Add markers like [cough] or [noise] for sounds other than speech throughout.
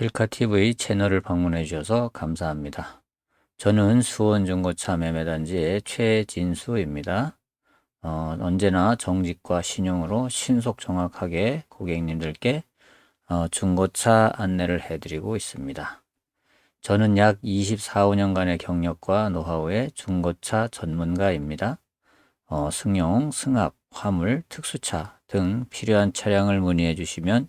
실카TV 채널을 방문해 주셔서 감사합니다. 저는 수원중고차 매매단지의 최진수입니다. 어, 언제나 정직과 신용으로 신속 정확하게 고객님들께 어, 중고차 안내를 해드리고 있습니다. 저는 약 24, 5년간의 경력과 노하우의 중고차 전문가입니다. 어, 승용, 승합, 화물, 특수차 등 필요한 차량을 문의해 주시면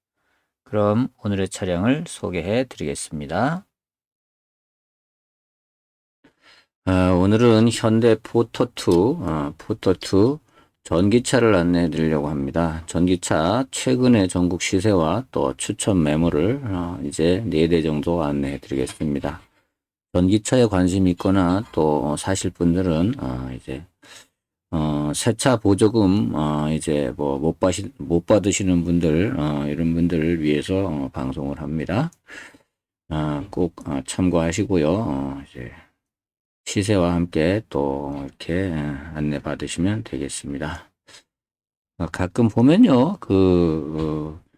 그럼 오늘의 차량을 소개해 드리겠습니다. 아, 오늘은 현대 포토2, 어, 포토2 전기차를 안내해 드리려고 합니다. 전기차 최근의 전국 시세와 또 추천 매물을 어, 이제 4대 정도 안내해 드리겠습니다. 전기차에 관심 있거나 또 사실 분들은 어, 이제 어, 세차 보조금, 어, 이제 뭐, 못 받시, 못 받으시는 분들, 어, 이런 분들을 위해서, 어, 방송을 합니다. 어, 꼭, 어, 참고하시고요. 어, 이제, 시세와 함께 또, 이렇게, 안내 받으시면 되겠습니다. 어, 가끔 보면요, 그, 어,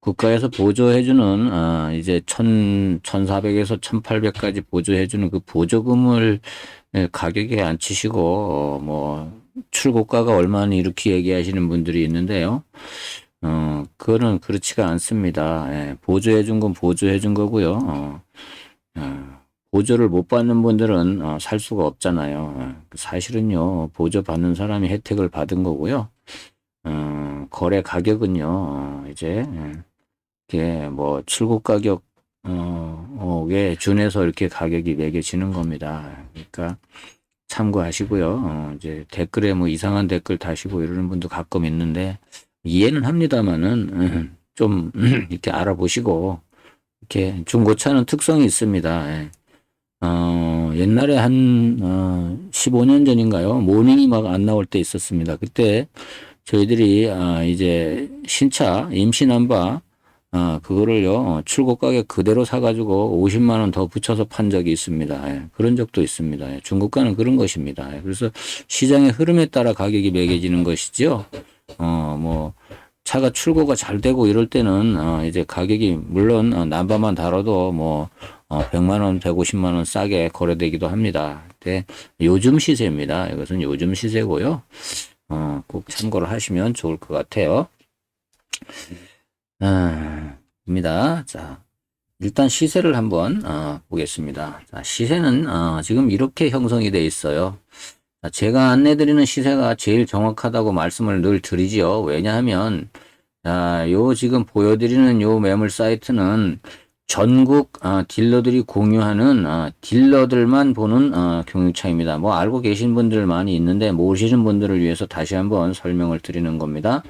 국가에서 보조해주는, 어, 이제 천, 천사백에서 천팔백까지 보조해주는 그 보조금을 예, 가격에 안 치시고 어, 뭐 출고가가 얼마나 이렇게 얘기하시는 분들이 있는데요. 어, 그거는 그렇지가 않습니다. 예, 보조해 준 건 보조해 준 거고요. 어, 어, 보조를 못 받는 분들은 어, 살 수가 없잖아요. 어, 사실은요, 보조 받는 사람이 혜택을 받은 거고요. 어, 거래 가격은요, 어, 이제, 예, 이게 뭐 출고 가격 어, 어, 왜 준해서 이렇게 가격이 매겨지는 겁니다. 그러니까 참고하시고요. 어, 이제 댓글에 뭐 이상한 댓글 다시고 이러는 분도 가끔 있는데 이해는 합니다만은 음, [clears throat] 좀 [clears throat] 이렇게 알아보시고 이렇게 중고차는 특성이 있습니다. 예. 어, 옛날에 한 어, 15년 전인가요? 모닝이 막 안 나올 때 있었습니다. 그때 저희들이 아, 이제 신차 임신한 바 아, 그거를요, 어, 출고 가격 그대로 사가지고 50만원 더 붙여서 판 적이 있습니다. 예, 그런 적도 있습니다. 예, 중고가는 그런 것입니다. 예, 그래서 시장의 흐름에 따라 가격이 매겨지는 것이죠. 어, 뭐, 차가 출고가 잘 되고 이럴 때는, 어, 이제 가격이, 물론, 어, 남바만 달아도 뭐, 어, 100만원, 150만원 싸게 거래되기도 합니다. 근데 요즘 시세입니다. 이것은 요즘 시세고요. 어, 꼭 참고를 하시면 좋을 것 같아요. 아, 입니다. 자, 일단 시세를 한번 어, 보겠습니다. 자, 시세는 어, 지금 이렇게 형성이 돼 있어요. 자, 제가 안내드리는 시세가 제일 정확하다고 말씀을 늘 드리지요. 왜냐하면 자, 요 지금 보여드리는 요 매물 사이트는 전국 어, 딜러들이 공유하는 어, 딜러들만 보는 어, 경유차입니다. 뭐 알고 계신 분들 많이 있는데 모르시는 분들을 위해서 다시 한번 설명을 드리는 겁니다.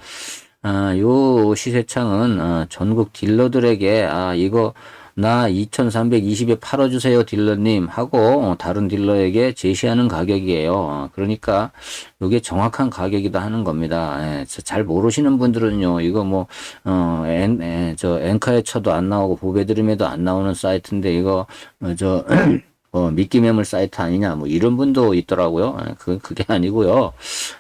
아, 요 시세창은 아, 전국 딜러들에게 아, 이거 나 2320에 팔아주세요 딜러님 하고 어, 다른 딜러에게 제시하는 가격이에요. 어, 그러니까 이게 정확한 가격이다 하는 겁니다. 예, 잘 모르시는 분들은요 이거 뭐 어, 엔, 에, 저 엔카에 쳐도 안 나오고 보배드림에도 안 나오는 사이트인데 이거 어, 저 [clears throat] 어, 미끼 매물 사이트 아니냐, 뭐, 이런 분도 있더라고요. 예, 그, 그게 아니고요.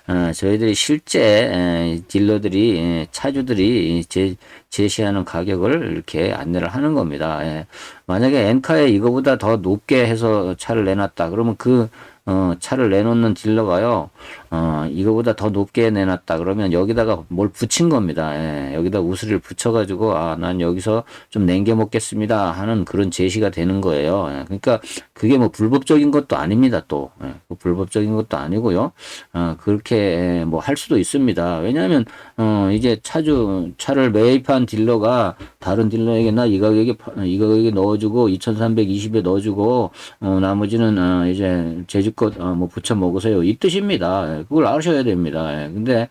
어, 저희들이 실제, 에, 딜러들이, 에, 차주들이 제, 제시하는 가격을 이렇게 안내를 하는 겁니다. 예. 만약에 엔카에 이거보다 더 높게 해서 차를 내놨다. 그러면 그, 어, 차를 내놓는 딜러가요, 어, 이거보다 더 높게 내놨다. 그러면 여기다가 뭘 붙인 겁니다. 예, 여기다 우수리를 붙여가지고, 아, 난 여기서 좀 냉겨 먹겠습니다. 하는 그런 제시가 되는 거예요. 예, 그러니까 그게 뭐 불법적인 것도 아닙니다. 또. 예, 그 불법적인 것도 아니고요. 어, 그렇게 뭐 할 수도 있습니다. 왜냐하면, 어, 이제 차주, 차를 매입한 딜러가 다른 딜러에게 나 이 가격에, 이 가격에 넣어주고, 2320에 넣어주고, 어, 나머지는, 어, 이제 제주 것, 어, 뭐 붙여 먹으세요. 이 뜻입니다. 예, 그걸 아셔야 됩니다. 예, 근데,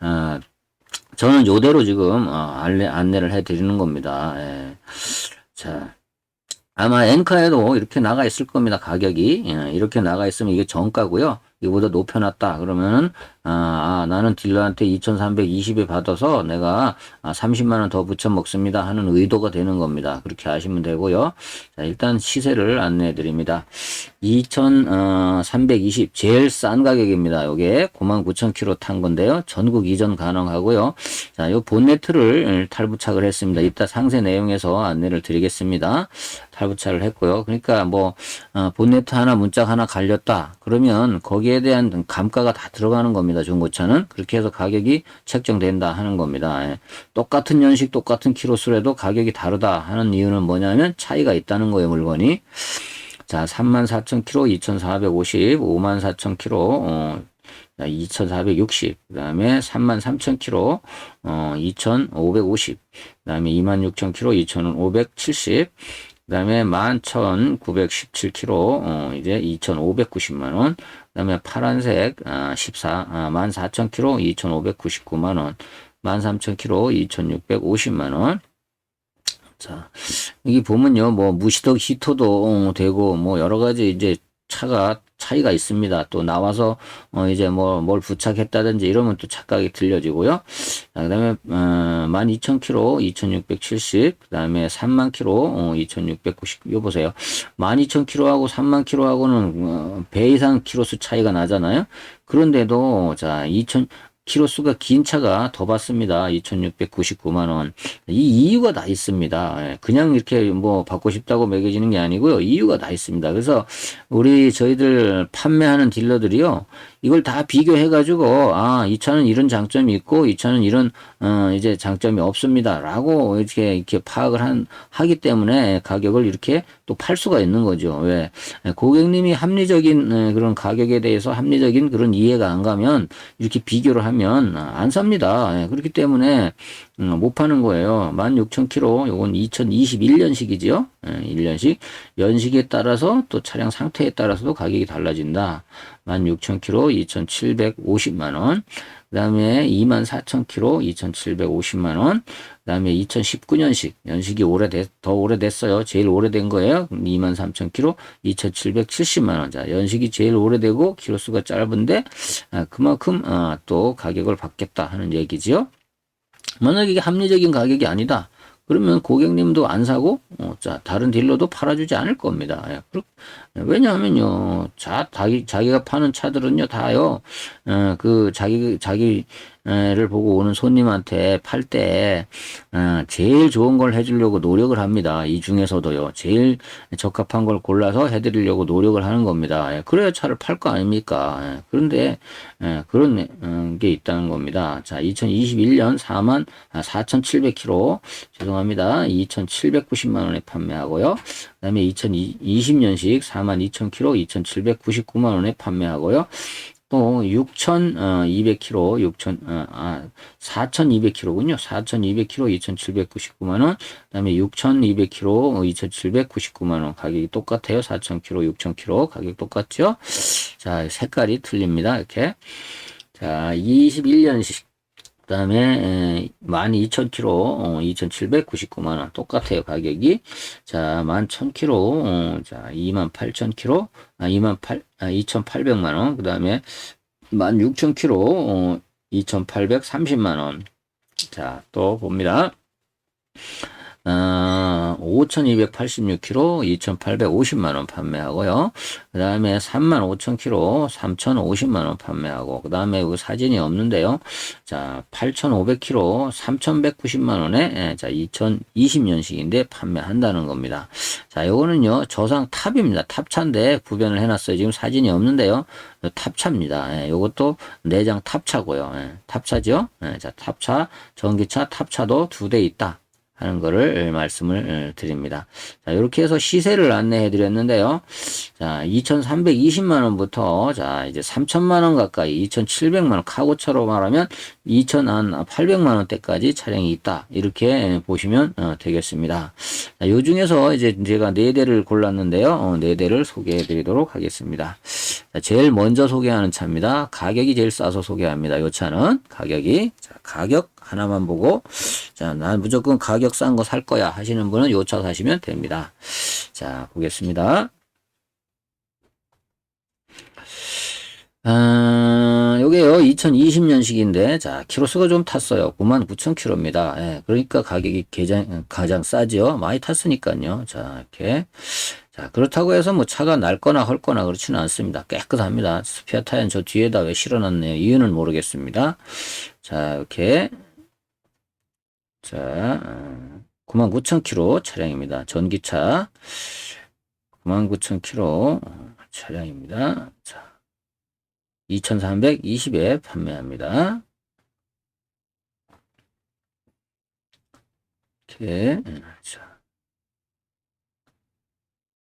어, 저는 요대로 지금, 어, 안내, 안내를 해 드리는 겁니다. 예. 자, 아마 엔카에도 이렇게 나가 있을 겁니다. 가격이. 예, 이렇게 나가 있으면 이게 정가고요. 이거보다 높여놨다. 그러면은, 아, 아, 나는 딜러한테 2320에 받아서 내가 아, 30만원 더 붙여 먹습니다. 하는 의도가 되는 겁니다. 그렇게 하시면 되고요. 자, 일단 시세를 안내해 드립니다. 2320, 제일 싼 가격입니다. 요게 99,000km 탄 건데요. 전국 이전 가능하고요. 자, 요 본네트를 탈부착을 했습니다. 이따 상세 내용에서 안내를 드리겠습니다. 탈부착을 했고요. 그러니까 뭐, 어, 본네트 하나, 문짝 하나 갈렸다. 그러면 거기에 대한 감가가 다 들어가는 겁니다. 중고차는. 그렇게 해서 가격이 책정된다 하는 겁니다. 예. 똑같은 연식, 똑같은 키로수라도 가격이 다르다 하는 이유는 뭐냐면 차이가 있다는 거예요, 물건이. 자, 34,000km 2,450, 54,000km 어, 2,460, 그 다음에 33,000km 어, 2,550, 그 다음에 26,000km 2,570, 그 다음에 11,917km 어, 이제 2,590만원, 그 다음에 파란색 아, 14, 아, 14,000km 2,599만원, 13,000km 2,650만원, 자, 여기 보면요, 뭐, 무시덕 히터도 되고, 뭐, 여러 가지 이제 차가 차이가 있습니다. 또 나와서, 어, 이제 뭐, 뭘 부착했다든지 이러면 또 착각이 들려지고요. 자, 그 다음에, 어, 12,000km, 2,670, 그 다음에 3만 km, 어, 2,690, 요 보세요. 12,000km하고 3만 km하고는, 어, 배 이상 키로수 차이가 나잖아요. 그런데도, 자, 2,000, 키로수가 긴 차가 더 받습니다. 2,699만원. 이 이유가 다 있습니다. 예, 그냥 이렇게 뭐 받고 싶다고 매겨지는 게 아니고요. 이유가 다 있습니다. 그래서 우리 저희들 판매하는 딜러들이요. 이걸 다 비교해가지고, 아, 이 차는 이런 장점이 있고, 이 차는 이런, 어, 이제 장점이 없습니다. 라고 이렇게, 이렇게 파악을 한, 하기 때문에 가격을 이렇게 또 팔 수가 있는 거죠. 왜? 고객님이 합리적인 에, 그런 가격에 대해서 합리적인 그런 이해가 안 가면 이렇게 비교를 하면 안 삽니다. 예, 그렇기 때문에 음, 못 파는 거예요. 16,000km, 요건 2021년식이죠. 예, 1년식. 연식에 따라서 또 차량 상태에 따라서도 가격이 달라진다. 16,000km, 2,750만원. 그 다음에 24,000km, 2,750만원. 그 다음에 2019년식, 연식이 오래됐, 더 오래됐어요. 제일 오래된 거예요. 23,000km, 2,770만원. 자, 연식이 제일 오래되고, 키로수가 짧은데, 아, 그만큼, 아, 또 가격을 받겠다 하는 얘기지요. 만약 이게 합리적인 가격이 아니다. 그러면 고객님도 안 사고, 어, 자, 다른 딜러도 팔아주지 않을 겁니다. 예, 왜냐하면요, 자, 자기, 자기가 파는 차들은요, 다요, 어, 그, 자기, 자기, 를 보고 오는 손님한테 팔 때, 어, 제일 좋은 걸 해주려고 노력을 합니다. 이 중에서도요, 제일 적합한 걸 골라서 해드리려고 노력을 하는 겁니다. 예, 그래야 차를 팔 거 아닙니까? 예, 그런데, 예, 그런 어, 게 있다는 겁니다. 자, 2021년 4만 4,700km, 죄송합니다. 2,790만 원에 판매하고요. 그 다음에 2020년식 42,000km 2,799만 원에 판매하고요. 또 6,200km, 6,000, 어, 아, 4,200km군요. 4,200km 2,799만원. 그 다음에 6,200km 2,799만원. 가격이 똑같아요. 4,000km, 6,000km. 가격 똑같죠? 자, 색깔이 틀립니다. 이렇게. 자, 21년식. 그 다음에 12,000km 어, 2,799만원 똑같아요 가격이. 자 11,000km 어, 자 28,000km 아 28, 아, 2,800만원. 그 다음에 16,000km 어, 2,830만원. 자 또 봅니다 어, 5,286kg 2,850만원 판매하고요. 그 다음에 35,000kg 3,050만원 판매하고, 그 다음에 그 사진이 없는데요. 자, 8,500kg 3,190만원에, 예, 자, 2020년식인데 판매한다는 겁니다. 자, 요거는요, 저상 탑입니다. 탑차인데 구변을 해놨어요. 지금 사진이 없는데요. 탑차입니다. 예, 요것도 내장 탑차고요. 예, 탑차죠. 예, 자, 탑차, 전기차, 탑차도 두 대 있다. 하는 거를 말씀을 드립니다. 자, 이렇게 해서 시세를 안내해 드렸는데요. 자, 2,320만 원부터 자, 이제 3천만 원 가까이 2,700만 원 카고차로 말하면 2,800만 원대까지 차량이 있다. 이렇게 보시면 어, 되겠습니다. 자, 요 중에서 이제 제가 네 대를 골랐는데요. 어, 네 대를 소개해 드리도록 하겠습니다. 자, 제일 먼저 소개하는 차입니다. 가격이 제일 싸서 소개합니다. 요 차는 가격이 자, 가격 하나만 보고 자, 난 무조건 가격 싼 거 살 거야 하시는 분은 요 차 사시면 됩니다. 자, 보겠습니다. 아, 요게요, 2020년식인데, 자, 키로수가 좀 탔어요. 99,000km입니다. 예, 그러니까 가격이 가장, 가장 싸죠. 많이 탔으니까요. 자, 이렇게. 자, 그렇다고 해서 뭐 차가 낡거나 헐거나 그렇지는 않습니다. 깨끗합니다. 스피아 타이어는 저 뒤에다 왜 실어놨네요. 이유는 모르겠습니다. 자, 이렇게. 자, 99,000km 차량입니다. 전기차. 99,000km 차량입니다. 자. 2320에 판매합니다. 이렇게, 자.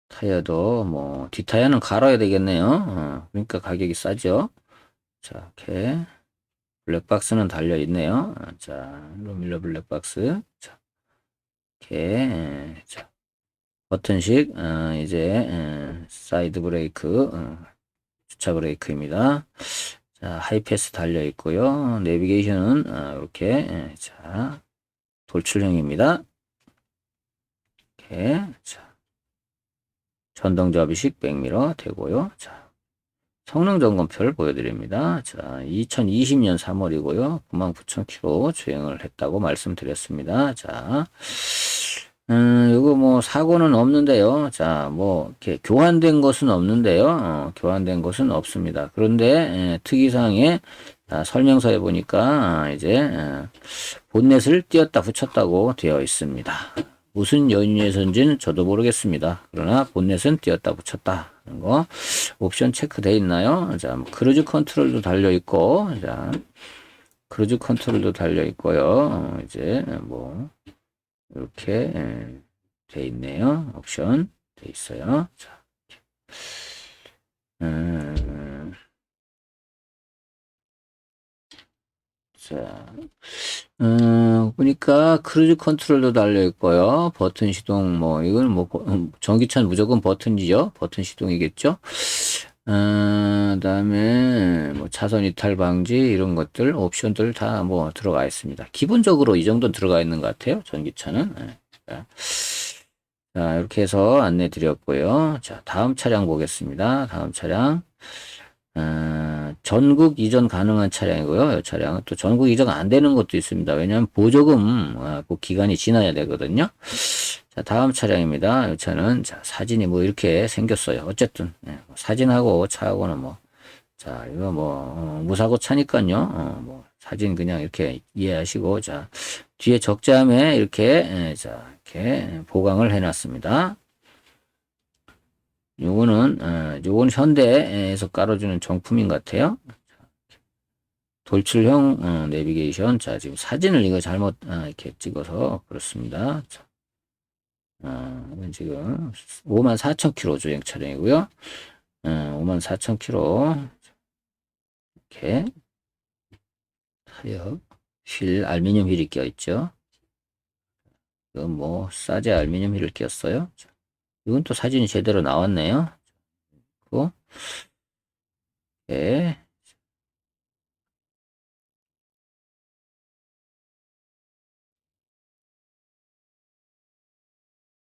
타이어도 뭐, 뒷타이어는 갈아야 되겠네요. 어, 그러니까 가격이 싸죠. 자, 이렇게. 블랙박스는 달려있네요. 어, 자, 로밀러 블랙박스. 자, 이렇게, 자. 버튼식, 어, 이제, 어, 사이드 브레이크, 어, 주차 브레이크입니다. 자, 하이패스 달려 있고요. 내비게이션은 아, 이렇게 예, 자 돌출형입니다. 이렇게 자 전동 접이식 백미러 되고요. 자 성능 점검표를 보여드립니다. 자 2020년 3월이고요. 99,000km 주행을 했다고 말씀드렸습니다. 자 음, 이거 뭐 사고는 없는데요. 자, 뭐 이렇게 교환된 것은 없는데요. 어, 교환된 것은 없습니다. 그런데 예, 특이사항에 아, 설명서에 보니까 아, 이제 예, 본넷을 띄었다 붙였다고 되어 있습니다. 무슨 연유에서인지는 저도 모르겠습니다. 그러나 본넷은 띄었다 붙였다 거 옵션 체크돼 있나요? 자, 뭐 크루즈 컨트롤도 달려 있고, 자, 크루즈 컨트롤도 달려 있고요. 어, 이제 뭐 이렇게 예, 돼 있네요. 옵션 돼 있어요. 자, 음, 자, 음, 보니까 크루즈 컨트롤도 달려 있고요. 버튼 시동 뭐 이건 뭐 음, 전기차는 무조건 버튼이죠. 버튼 시동이겠죠. 어, 그다음에 뭐 차선 이탈 방지 이런 것들 옵션들 다 뭐 들어가 있습니다. 기본적으로 이 정도 들어가 있는 것 같아요. 전기차는. 네. 자, 자, 이렇게 해서 안내 드렸고요. 자, 다음 차량 보겠습니다. 다음 차량. 어, 전국 이전 가능한 차량이고요. 이 차량은 또 전국 이전 안 되는 것도 있습니다. 왜냐하면 보조금 어, 그 기간이 지나야 되거든요. 자, 다음 차량입니다. 이 차는 자, 사진이 뭐 이렇게 생겼어요. 어쨌든 예, 뭐 사진하고 차하고는 뭐 자, 이거 뭐 어, 무사고 차니까요. 어, 뭐 사진 그냥 이렇게 이해하시고 자, 뒤에 적재함에 이렇게 예, 자, 이렇게 보강을 해 놨습니다. 요거는 어, 요건 현대에서 깔아주는 정품인 것 같아요. 돌출형 어, 내비게이션. 자, 지금 사진을 이거 잘못 아, 이렇게 찍어서 그렇습니다. 자, 어, 이건 지금 54,000km 주행 차량이고요. 어, 54,000km 이렇게 타이어 휠 알루미늄 휠이 껴 있죠. 이건 뭐 싸제 알루미늄 휠을 꼈어요. 이건 또 사진이 제대로 나왔네요. 그 예.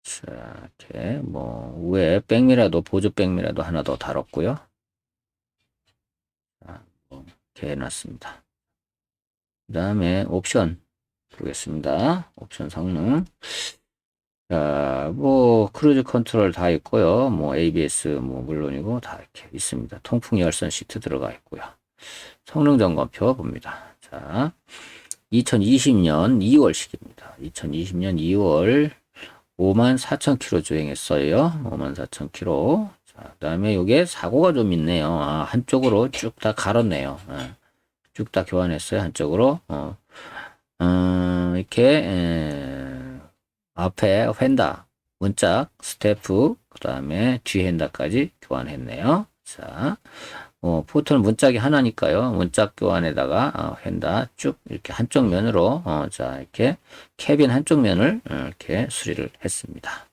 자, 이렇게 뭐 위에 백미라도 보조 백미라도 하나 더 달았고요. 자, 뭐 이렇게 해놨습니다. 그 다음에 옵션 보겠습니다. 옵션 성능. 자, 뭐 크루즈 컨트롤 다 있고요. 뭐 ABS 뭐 물론이고 다 이렇게 있습니다. 통풍 열선 시트 들어가 있고요. 성능 점검표 봅니다. 자, 2020년 2월식입니다. 2020년 2월 54,000km 주행했어요. 54,000km. 자, 그 다음에 요게 사고가 좀 있네요. 아, 한쪽으로 쭉 다 갈았네요. 아, 쭉다 교환했어요. 한쪽으로. 어, 어 이렇게, 에, 앞에 휀다, 문짝, 스태프, 그 다음에 뒤 핸다까지 교환했네요. 자, 어, 포트는 문짝이 하나니까요. 문짝 교환에다가 어, 휀다 쭉 이렇게 한쪽 면으로 어, 자 이렇게 캐빈 한쪽 면을 어, 이렇게 수리를 했습니다.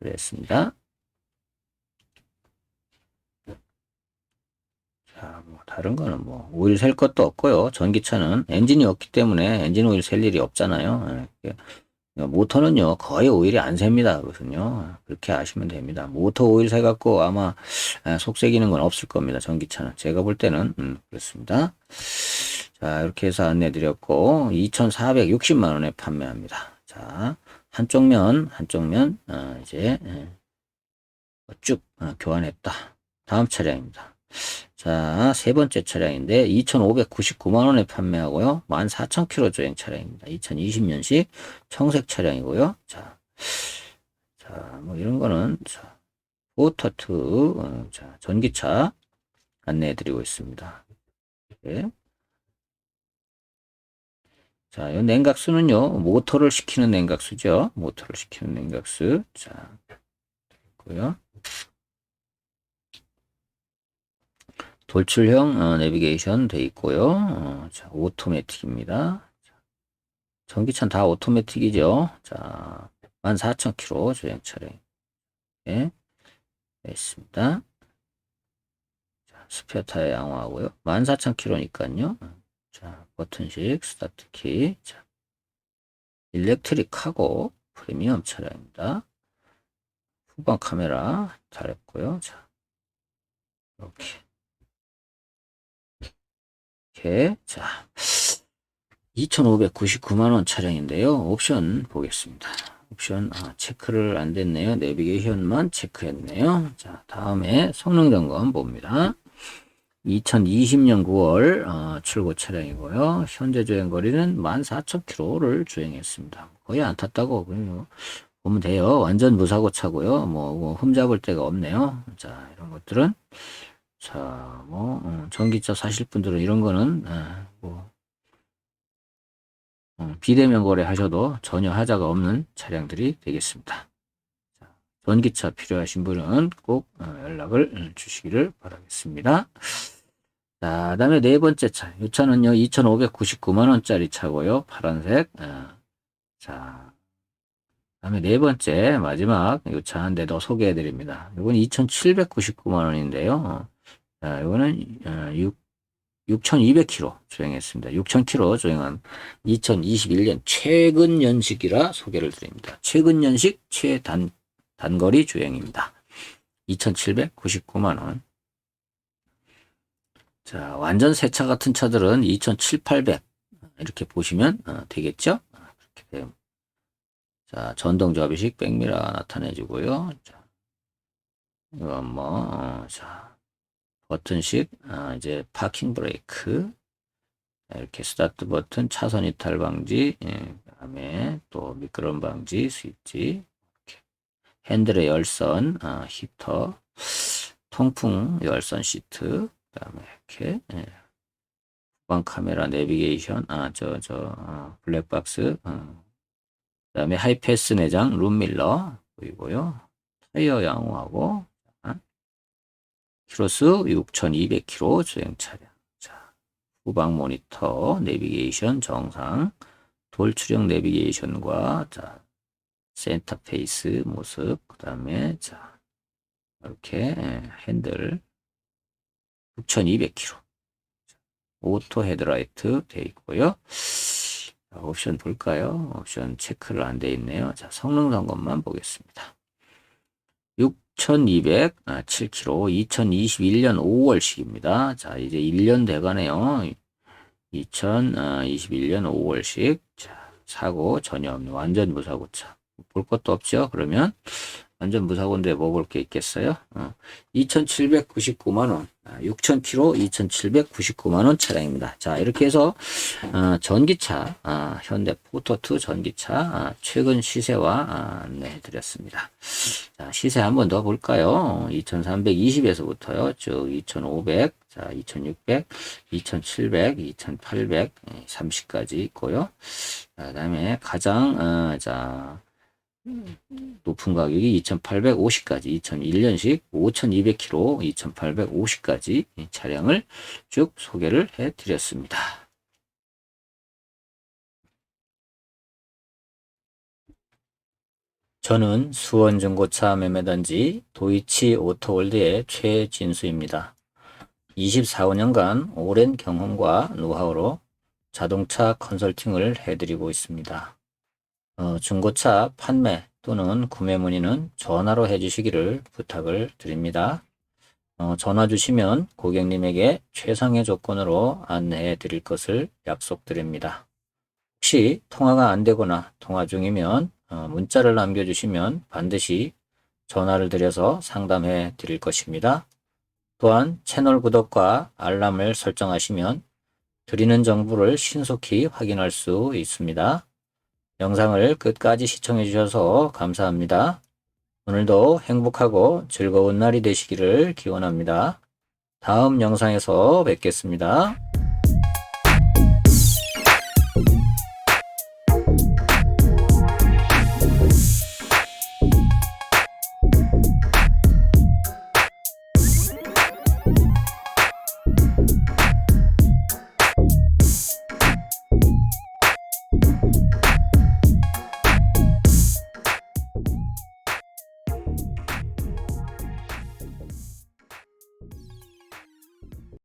그랬습니다. 자, 뭐 다른 거는 뭐 오일 셀 것도 없고요. 전기차는 엔진이 없기 때문에 엔진 오일 셀 일이 없잖아요. 이렇게 모터는요, 거의 오일이 안 셉니다. 그것은요. 그렇게 아시면 됩니다. 모터 오일 세갖고 아마 아, 속색이는 건 없을 겁니다. 전기차는. 제가 볼 때는, 음, 그렇습니다. 자, 이렇게 해서 안내 드렸고, 2,460만원에 판매합니다. 자, 한쪽 면, 한쪽 면, 어, 이제, 예, 쭉 어, 교환했다. 다음 차량입니다. 자, 세 번째 차량인데 2,599만 원에 판매하고요. 14,000km 주행 차량입니다. 2020년식 청색 차량이고요. 자, 자, 뭐 이런 거는 자, 포터트 어, 자, 전기차 안내해 드리고 있습니다. 네. 자, 이 냉각수는요. 모터를 시키는 냉각수죠. 모터를 시키는 냉각수. 자, 있고요. 돌출형 어, 내비게이션 돼 있고요. 어, 자, 오토매틱입니다. 자, 전기차는 다 오토매틱이죠. 자, 14,000km 주행 차량. 예, 있습니다. 자, 스페어 타이어 양호하고요. 14,000km니까요. 자, 버튼식 스타트 키. 자, 일렉트릭 하고 프리미엄 차량입니다. 후방 카메라 달했고요. 자, 이렇게. 이렇게. 자, 2,599만원 차량인데요. 옵션 보겠습니다. 옵션, 아, 체크를 안 됐네요. 내비게이션만 체크했네요. 자, 다음에 성능 점검 봅니다. 2020년 9월 어, 출고 차량이고요. 현재 주행 거리는 14,000km를 주행했습니다. 거의 안 탔다고 보면, 보면 돼요. 완전 무사고 차고요. 뭐, 뭐 흠잡을 데가 없네요. 자, 이런 것들은 자, 뭐 어, 전기차 사실 분들은 이런 거는 아, 뭐 어, 비대면 거래 하셔도 전혀 하자가 없는 차량들이 되겠습니다. 자, 전기차 필요하신 분은 꼭 어, 연락을 주시기를 바라겠습니다. 자, 다음에 네 번째 차. 이 차는요, 2,599만원짜리 차고요. 파란색. 어, 자, 다음에 네 번째, 마지막, 이 차 한 대 더 소개해 드립니다. 이건 2,799만원인데요. 자, 이거는, 어, 6, 6,200km 주행했습니다. 6,000km 주행한 2021년 최근 연식이라 소개를 드립니다. 최근 연식 최단, 단거리 주행입니다. 2,799만 원. 자, 완전 새 차 같은 차들은 2,700, 이렇게 보시면 어, 되겠죠? 그렇게 돼요. 자, 전동 접이식 백미러 나타내주고요. 자, 이건 뭐, 어, 자, 버튼식, 아, 이제 파킹 브레이크, 이렇게 스타트 버튼, 차선 이탈 방지, 예, 그다음에 또 미끄럼 방지 스위치, 이렇게. 핸들의 열선, 아, 히터, 통풍 열선 시트, 그다음에 이렇게 예. 후방 카메라 내비게이션, 아, 저, 저, 어, 블랙박스, 어. 그다음에 하이패스 내장 룸밀러 보이고요. 타이어 양호하고 자, 키로수 6,200km 주행 차량. 자, 후방 모니터 내비게이션 정상 돌출형 내비게이션과 자, 센터 페이스 모습 그 다음에 자, 이렇게 예, 핸들 6,200km 오토 헤드라이트 되어 있고요. 자, 옵션 볼까요? 옵션 체크를 안 돼 있네요. 자, 성능 점검만 보겠습니다. 6,207km, 2021년 5월식입니다. 자, 이제 1년 돼가네요. 2021년 5월식. 자, 사고 전혀 없는 완전 무사고 차. 볼 것도 없죠? 그러면 완전 무사고인데 뭐 볼 게 있겠어요? 어, 2,799만원, 6,000km 2,799만원 차량입니다. 자, 이렇게 해서, 어, 전기차, 아, 현대 포토2 전기차, 아, 최근 시세와 아, 안내해 드렸습니다. 자, 시세 한 번 더 볼까요? 2,320에서부터요, 쭉 2,500, 자, 2,600, 2,700, 2,800, 30까지 있고요. 자, 그 다음에 가장, 어, 자, 높은 가격이 2,850까지, 2001년식 5,200km, 2,850까지 차량을 쭉 소개를 해 드렸습니다. 저는 수원중고차 매매단지 도이치 오토월드의 최진수입니다. 24년간 오랜 경험과 노하우로 자동차 컨설팅을 해드리고 있습니다. 어, 중고차 판매 또는 구매 문의는 전화로 해주시기를 부탁을 드립니다. 어, 전화 주시면 고객님에게 최상의 조건으로 안내해 드릴 것을 약속드립니다. 혹시 통화가 안 되거나 통화 중이면 어, 문자를 남겨주시면 반드시 전화를 드려서 상담해 드릴 것입니다. 또한 채널 구독과 알람을 설정하시면 드리는 정보를 신속히 확인할 수 있습니다. 영상을 끝까지 시청해 주셔서 감사합니다. 오늘도 행복하고 즐거운 날이 되시기를 기원합니다. 다음 영상에서 뵙겠습니다.